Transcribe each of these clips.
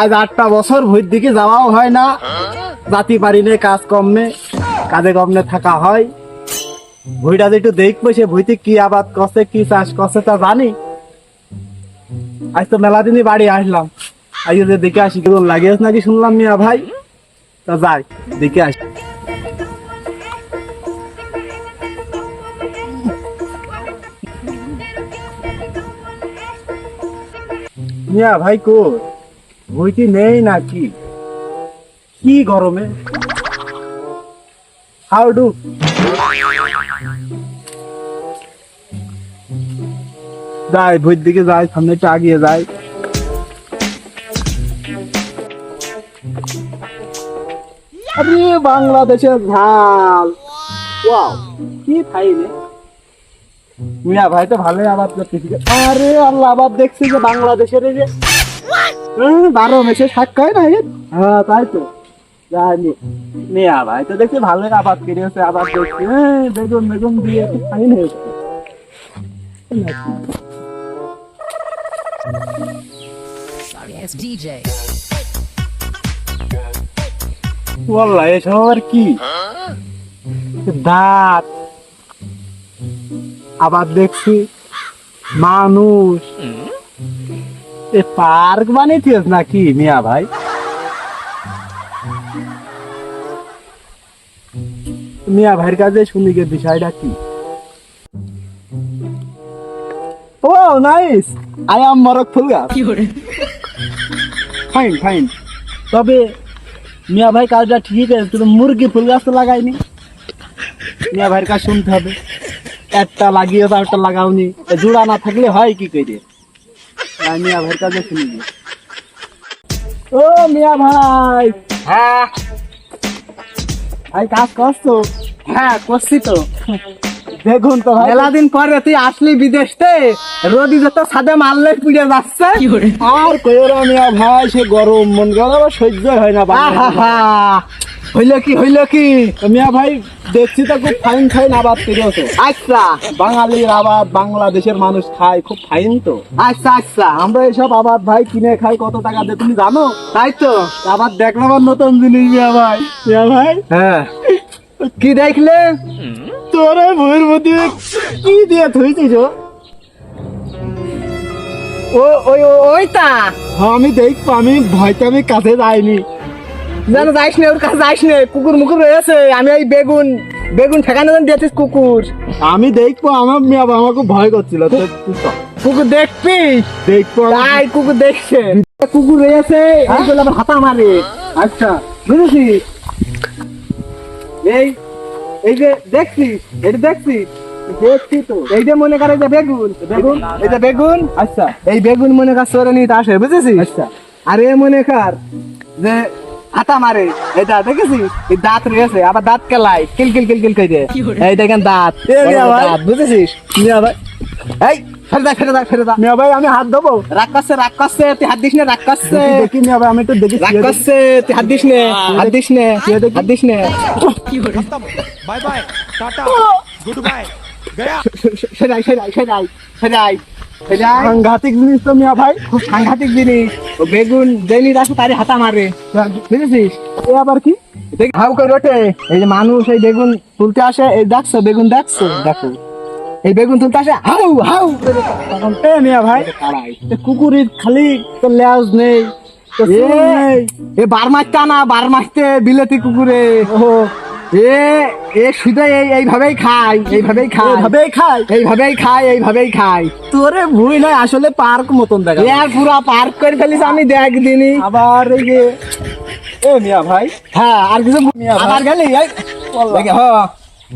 আজ আটটা বছর ভুঁইর দিকে যাওয়াও হয় না। জাতি পারি নে কাজ কমনে কাজে কমনে থাকা হয়। ভুঁইটা যে একটু দেখব, সে ভুঁইতে কি আবাদ করছে, কি চাষ করছে তা জানি। আজ তো মেলা দিনই বাড়ি আসলাম। আজ দেখে আসি কেমন লাগিয়েছ নাকি শুনলাম মিয়া ভাই? তা যাই দেখে আসি। মিয়া ভাই কো বইটি নেই নাকি? কি গরমে? হাউ ডু যাই, ভুঁইর দিকে যাই, সামনে একটু আগিয়ে যাই। বাংলাদেশের ঝাল। ওয়াও, কি খাইলে? মিয়া ভাই তো ভালোই আবাদ করতেছি। আরে আল্লাহ আবাদ দেখছি যে বাংলাদেশের এই যে বারো মেসে শাক খায় না হ্যাঁ তাই তো। জানি মিয়া ভাই তো দেখছি ভালোই আবাদ আবাদ দেখছি। বেগুন বেগুন দিয়ে ফাইন হয়েছে এসব আর কি? দাঁত। আবার দেখছি মানুষ। এ পার্ক বানিয়েছিস নাকি মিয়া ভাই? মিয়া ভাইয়ের কাছে শুনি গে বিষয়টা কি? Oh nice. আই এম মরক ফুল গাছ ফাইন ফাইন তবে মিয়া ভাই কাজটা ঠিক আছে কিন্তু মুরগি ফুল গাছ তো লাগাইনি মিয়া ভাইয়ের কাজ শুনতে হবে। একটা লাগিয়ে তো একটা লাগাওনি। জোড়া না থাকলে হয় কি করে মিয়া ভাইয়ের কাছে শুনি ও মিয়া ভাই। হ্যাঁ। ভাই কাজ করছ? হ্যাঁ করছি তো। দেখুন তো ভাই। মেলা দিন পরে তুই আসলি বিদেশ তে রোদি যত সাদে মারলে পুড়ে যাচ্ছে। আর কইরা মিয়া ভাই সে গরম মন গেল সহ্য হয় না বাংলাদেশে। আহা, হইল কি হইল কি? মিয়া ভাই দেখছি তো খুব ফাইন ফাইন আবাদ করেছ আচ্ছা। বাঙালির আবাদ বাংলাদেশের মানুষ খায় খুব ফাইন তো। আচ্ছা আচ্ছা। আমরা এসব আবাদ ভাই কিনে খাই কত টাকা দিয়ে তুমি জানো? তাই তো। আবার দেখলাম নতুন জিনিস মিয়া ভাই। মিয়া ভাই। হ্যাঁ। কি দেখলে? তোর বইয়ের মধ্যে কি দিয়ে থইছিস ও? ও ওই ওইটা? হ্যাঁ, আমি দেখব আমি ভয়তে আমি কাছে যাইনি। যেন যাইস না ওর কাছে যাইস না কুকুর মুকুর রয়েছে আমি ওই বেগুন বেগুন ঠেকানো দিয়েছিস কুকুর। আমি দেখব আমার মিয়া আমার খুব ভয় করছিল তো কুকুর দেখবি? দেখব। তাই কুকুর দেখছে। কুকুর রয়েছে এইগুলো আবার হাতা মারে। আচ্ছা বুঝেছিস? এই এই যে দেখছি এটা দেখছি। দেখছি তো। এই যে মনে করে যে বেগুন বেগুন এই যে বেগুন। আচ্ছা। এই বেগুন মনে কর সরে নিতে আসে বুঝেছিস? আচ্ছা। আর এ মনে কর যে আটা মারে। এটা দেখেছিস এই দাঁত রয়েছে আবার দাঁত কেলাই কিল কিল কিল কিল কইরে এই দেখেন দাঁত। দাঁত বুঝেছিস? মিয়া ভাই। এই আমি হাত হাত হাত নে নে হাত সাংঘাতিক জিনিস তো মিয়া ভাই। খুব সাংঘাতিক জিনিস। ও বেগুন যেনি রাখে তারই হাতা মারে। বুঝেছিস? এ আবার কি? হাউ করে ওঠে এই যে মানুষ এই বেগুন তুলতে আসে এই দেখছ বেগুন দেখছ? দেখো। এই বেগুন তুলতে আসে হাউ হাউ এ মিয়া ভাই। কুকুরের খালি তো লেজ নেই এ নেই। এ বার মারতে না বার মারতে বিলেতি কুকুরে। ও এ এ শুধু এই এইভাবেই খায় এইভাবেই খায় এভাবেই খায় এইভাবেই খায় এইভাবেই খায় তোরে ভুই নাই আসলে পার্ক মতন দেখা এ আর পুরা পার্ক করে ফেলিস আমি দেখ দিনই আবার এই যে এ মিয়া ভাই। হ্যাঁ আর কিছু মিয়া ভাই। আবার গেলি? এই দেখে, হ।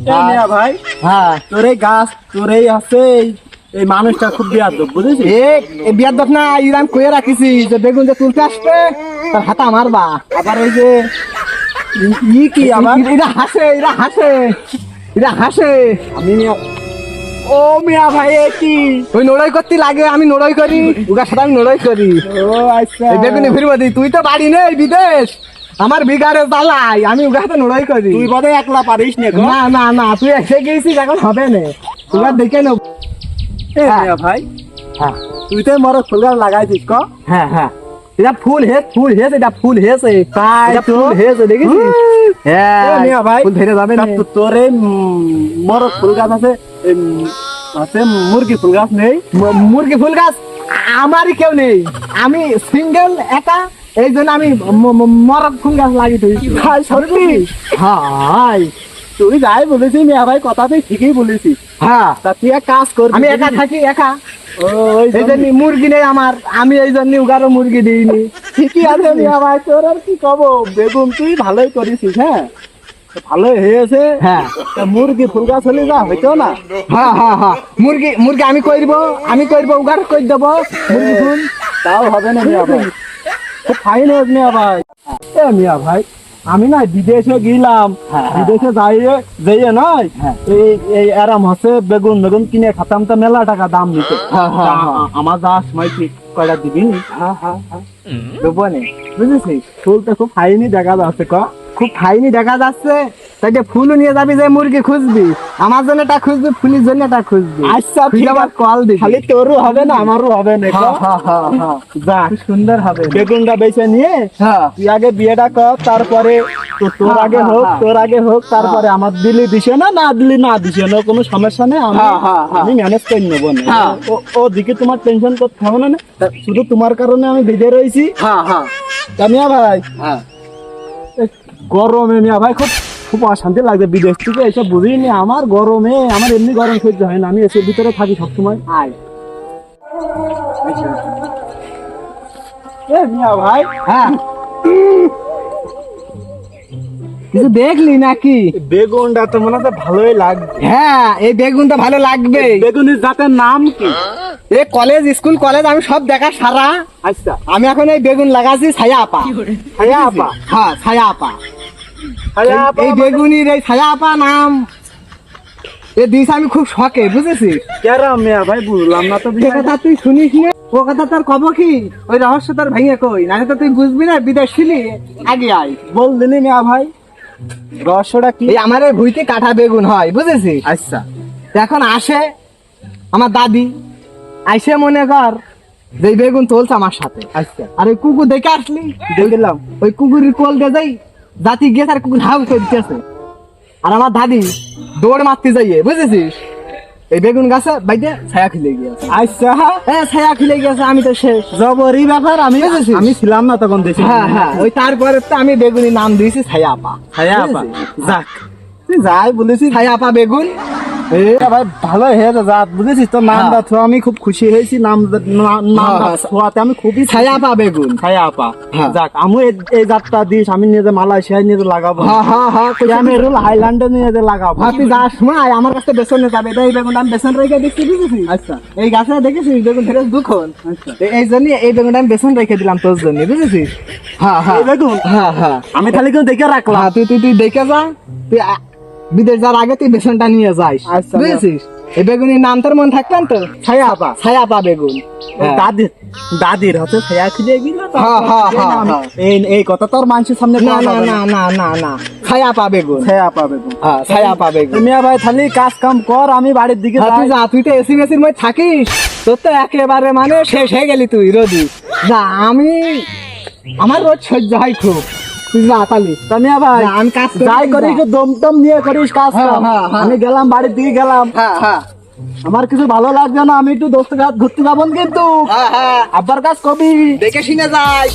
এ মিয়া ভাই। হ্যাঁ। তোর এই গাছ তোর এই আছে এই- মানুষটা খুব বিয়াদব বুঝেছিস? এ দশ না ইরাম কয়ে রাখিছি যে বেগুন যে তুলতে আসবে তার হাতা মারবা। আবার এই যে ই কি আবার? এরা হাসে এরা হাসে। এরা হাসে। আমি ও মিয়া ভাই ওই নড়াই করতে লাগে আমি নড়াই করি। উগার সাথে আমি নড়াই করি। ও আচ্ছা। বেগুনি ফিরবো তুই তো বাড়ি নেই বিদেশ। আমার বিগারে জ্বালাই আমি উগার সাথে নড়াই করি। তুই বোধহয় একলা পারিস না। না না না তুই এসে গেছিস এখন হবে না। দেখে নেব। এ ভাই হ্যাঁ। তুই তো মরক ফুল গাছ লাগাইছিস ক? হ্যাঁ হ্যাঁ। এটা ফুল হেস ফুল হেস এটা ফুল হেসে তাই তো। ফুল হেসে দেখেছিস? হ্যাঁ মিয়া ভাই ফুল ধরে যাবে না। তা তোর এই ফুল গাছ আছে আছে মুরগি ফুল গাছ নেই। মুরগি ফুল গাছ আমারই কেউ নেই। আমি সিঙ্গেল একা এই জন্য আমি মরক ফুল গাছ লাগিয়ে দিই ভাই সত্যি? হাই তুই যাই বলেছিস মিয়া ভাই কথা তুই ঠিকই বলেছিস। হ্যাঁ। তা তুই এক কাজ করবি আমি একা থাকি একা। এই জন্য মুরগি নেই আমার। আমি এই জন্য উগারও মুরগি দিইনি। ঠিকই আছে মিয়া ভাই তোর আর কি কব? বেগুন তুই ভালোই করেছিস হ্যাঁ? ভালোই হয়েছে। হ্যাঁ। মুরগি ফুল গাছ হলে যা হইতো না? হ্যাঁ হ্যাঁ হ্যাঁ। মুরগি মুরগি আমি করব আমি করব উগার করে দেবো? মুরগি ফুল? তাও হবে না মিয়া ভাই। খুব ফাইন হোক মিয়া ভাই। এ মিয়া ভাই আমি না বিদেশে গেলাম। হ্যাঁ, হ্যাঁ। বিদেশে যাইয়ে যাইয়ে নয় হ্যাঁ। এই এই আরাম হচ্ছে বেগুন বেগুন কিনে খাতাম তো মেলা টাকা দাম নিতে। আমার যা সময় ঠিক কয়টা দিবি? বুঝেছি দেবো নে বুঝেছিস? ফুল তো খুব হাইনি দেখা যাচ্ছে ক। খুব ফাইনি দেখা যাচ্ছে। তাই যে ফুলও নিয়ে যাবি যে মুরগি খুঁজবি। আমার জন্য এটা খুঁজবি ফুলের জন্য এটা খুঁজবি। আচ্ছা তুই আবার। কল দিবি। খালি তোরও হবে না আমারও হবে না যা। সুন্দর হবে বেগুনটা বেছে নিয়ে হ্যাঁ তুই আগে বিয়েটা কর তারপরে তোর আগে হোক। তোর আগে হোক তারপরে আমার দিলি দিছে না না দিলি না দিছে না কোনো সমস্যা নেই আমি। আমি ম্যানেজ করে নেব না। ও- দিকে তোমার টেনশন করতে হবে না না? শুধু তোমার কারণে আমি বেঁধে রয়েছি। হ্যাঁ হ্যাঁ মিয়া ভাই হ্যাঁ গরমে মিয়া ভাই খুব খুব অশান্তি লাগছে। বিদেশ থেকে এসব বুঝিনি আমার গরমে আমার এমনি গরম সহ্য হয় না। আমি এসে ভিতরে থাকি সবসময়। আয়। ভাই। হ্যাঁ। কিছু দেখলি নাকি? বেগুনটা তো মনে হচ্ছে ভালোই লাগবে হ্যাঁ এই বেগুনটা ভালো লাগবে। বেগুনের জাতের নাম কি? এই কলেজ স্কুল কলেজ আমি সব দেখা সারা। আচ্ছা। আমি এখন এই বেগুন লাগাচ্ছি ছায়া আপা ছায়া আপা হ্যাঁ ছায়া আপা এই- বেগুনির এই ছায়া আপা নাম। এ দিস আমি খুব শখে কেরা মিয়া ভাই বুঝলাম না তো কথা তুই শুনিস না ও কথা তোর কব কি? ওই রহস্য তোর ভেঙে কই? না তো তুই বুঝবি না বিদেশ ছিলি আগে আয়। বল দিলি মিয়া ভাই। রহস্যটা কি? এই আমার এই ভুইতে কাঠা বেগুন হয় বুঝেছিস? আচ্ছা। এখন আসে আমার দাদি আইসে মনে কর যে বেগুন তুলছে আমার সাথে। আচ্ছা। আর ওই কুকুর দেখে আসলি? দেখলাম। ওই কুকুরের কোল দিয়ে যাই জাতি গেছে আর কুকুর হাউ দিতেছে আর আমার দাদি দৌড় মারতে যাইয়ে বুঝেছিস? এই বেগুন গাছে বাইতে ছায়া খুলে গিয়েছে আচ্ছা। হ্যাঁ ছায়া খুলে গিয়েছে আমি তো শেষ জবরি ব্যাপার আমি বুঝেছি আমি ছিলাম না তখন দেশে। হ্যাঁ হ্যাঁ ওই তারপরে তো আমি বেগুনি নাম দিয়েছি ছায়া আপা ছায়া আপা যাক যাই বলেছি ছায়া আপা বেগুন। ভাই ভালো হয়েছে যা বুঝেছিস? নামটা হ্যাঁ। আমি খুব খুশি হয়েছি নাম নামটা হ্যাঁ। আমি খুবই ছায়া আপা বেগুন। ছায়া হ্যাঁ। যাক আমি এই- এই দিস আমি যে মালয়েশিয়ায় যে লাগাবো। হ্যাঁ হ্যাঁ হ্যাঁ হাইল্যান্ডে নিয়ে যে লাগাবো। ভাবি যাওয়ার সময় আমার কাছে বেসনে যাবে এই বেগুনটা আমি বেসন রেখে দেখছি বুঝেছিস? আচ্ছা। এই গাছে দেখেছিস বেগুন ফেরত দুখন আচ্ছা। এই জন্য এই বেগুনটা আমি বেসন রেখে দিলাম তোর জন্য বুঝেছিস? হ্যাঁ হ্যাঁ। বেগুন? হ্যাঁ হ্যাঁ। আমি তাহলে কিন্তু দেখে রাখলাম। হ্যাঁ, তুই তুই তুই দেখে যা। তুই বিদেশ যাওয়ার আগে তুই বেসনটা নিয়ে যাস। আচ্ছা, বুঝেছিস? এই বেগুনের নাম তোর মনে থাকবেন তো? ছায়া আপা ছায়া পা বেগুন। হ্যাঁ। দাদির দাদির হতে ছায়া খুঁজে গেল হ্যাঁ, হ্যাঁ। এই এই কথা তোর মানুষের সামনে না না না না। না না ছায়া পা বেগুন। ছায়া তো। হ্যাঁ ছায়া পা বেগুন। মিয়া ভাই তাহলে কাজ কাম কর আমি বাড়ির দিকে তুই যা তুই তো এসি মেসির মধ্যে থাকিস। তোর তো একেবারে মানে শেষ হয়ে গেলি তুই রোদি যা আমি আমার রোজ সহ্য হয় খুব। ভাই আমি কাজ যাই নিয়ে করিস কাজ হ্যাঁ। হ্যাঁ, হ্যাঁ। আমি গেলাম বাড়ির দিকে গেলাম। হ্যাঁ হ্যাঁ। আমার কিছু ভালো লাগবে না আমি একটু দোস্ত ঘাট ঘুরতে যাব কিন্তু। আব্বার কাজ কবি। দেখে শুনে যাই।